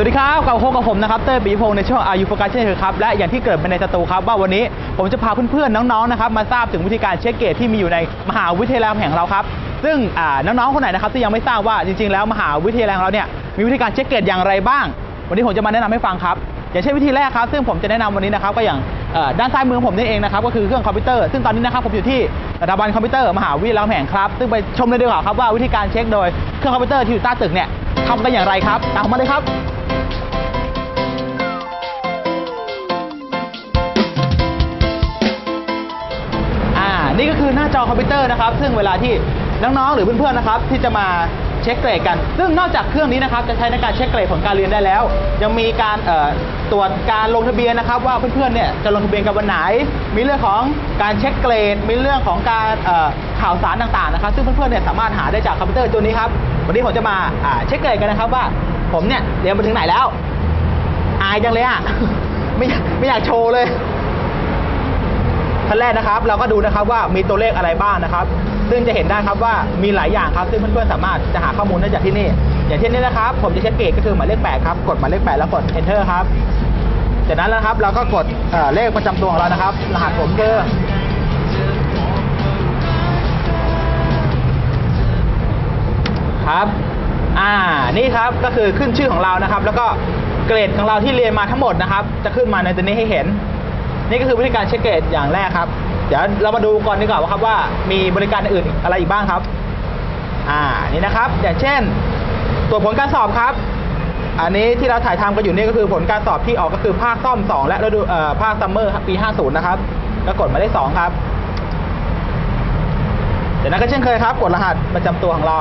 วัสดีครับกับพบกับผมนะครับเต้ปีพงศ์ในช่วงอายุโฟกัสเช่นเคยครับและอย่างที่เกิดเป็นในสตูครับว่าวันนี้ผมจะพาเพื่อนๆน้องๆนะครับมาทราบถึงวิธีการเช็คเกรดที่มีอยู่ในมหาวิทยาลัยแห่งเราครับซึ่งน้องๆคนไหนนะครับที่ยังไม่ทราบว่าจริงๆ แล้วมหาวิทยาลัยของเราเนี่ยมีวิธีการเช็คเกรดอย่างไรบ้าง วันนี้ผมจะมาแนะนำให้ฟังครับอย่างเช่นวิธีแรกครับ ซึ่งผมจะแนะนำวันนี้นะครับก็อย่างด้านซ้ายมือของผมนี่เองนะครับก็คือเครื่องคอมพิวเตอร์ซึ่งตอนนี้นะครับผมอยู่ที่สถาบันคอมพิวเตอร์มหาวิทยาลัยแห่งครับ ซึ่งไปชมเลยดีกว่าครับว่าวิธีการเช็คโดยเครื่องคอมพิวเตอร์ที่อยู่ใต้ตึกเนี่ยทำกันอย่างไรครับตามมาเลยครับ นี่ก็คือหน้าจอคอมพิวเตอร์นะครับ ซึ่งเวลาที่น้องๆ หรือเพื่อนๆ นะครับ ที่จะมาเช็คเกรดกัน ซึ่งนอกจากเครื่องนี้นะครับ จะใช้ในการเช็คเกรดผลการเรียนได้แล้ว ยังมีการตรวจการลงทะเบียนนะครับ ว่าเพื่อนๆ เนี่ยจะลงทะเบียนกันวันไหน มีเรื่องของการเช็คเกรด มีเรื่องของการข่าวสารต่างๆ นะครับ ซึ่งเพื่อนๆ เนี่ยสามารถหาได้จากคอมพิวเตอร์ตัวนี้ครับ วันนี้ผมจะมาอ่าเช็คเกรดกันนะครับว่าผมเนี่ยเรียนไปถึงไหนแล้ว อายจังเลยอะ ไม่อยากไม่อยากโชว์เลย ขั้นแรกนะครับ เราก็ดูนะครับว่ามีตัวเลขอะไรบ้างนะครับ ซึ่งจะเห็นได้ครับว่ามีหลายอย่างครับ ซึ่งเพื่อนๆสามารถจะหาข้อมูลได้จากที่นี่ อย่างเช่นนี้นะครับ ผมจะเช็คเกรดก็คือหมายเลข8ครับ กดหมายเลข8แล้วกด enter ครับ จากนั้นนะครับเราก็กดเเลขประจำตัวของเรานะครับ รหัสผมคือครับ อ่า นี่ครับก็คือขึ้นชื่อของเรานะครับ แล้วก็เกรดของเราที่เรียนมาทั้งหมดนะครับ จะขึ้นมาในตัวนี้ให้เห็น นี่ก็คือวิธีการเช็คเกรดอย่างแรกครับ เดี๋ยวเรามาดูก่อนดีกว่าว่าครับว่ามีบริการอื่นอะไรอีกบ้างครับ อ่านี่นะครับ อย่างเช่น ตรวจผลการสอบครับ อันนี้ที่เราถ่ายทำกันอยู่นี่ก็คือผลการสอบที่ออกก็คือภาคซ่อม 2 และฤดูเอ่อภาคซัมเมอร์ปี 50 นะครับก็กดมายเลข2ครับจากนั้นก็เช่นเคยครับ กดรหัสประจำตัวของเรา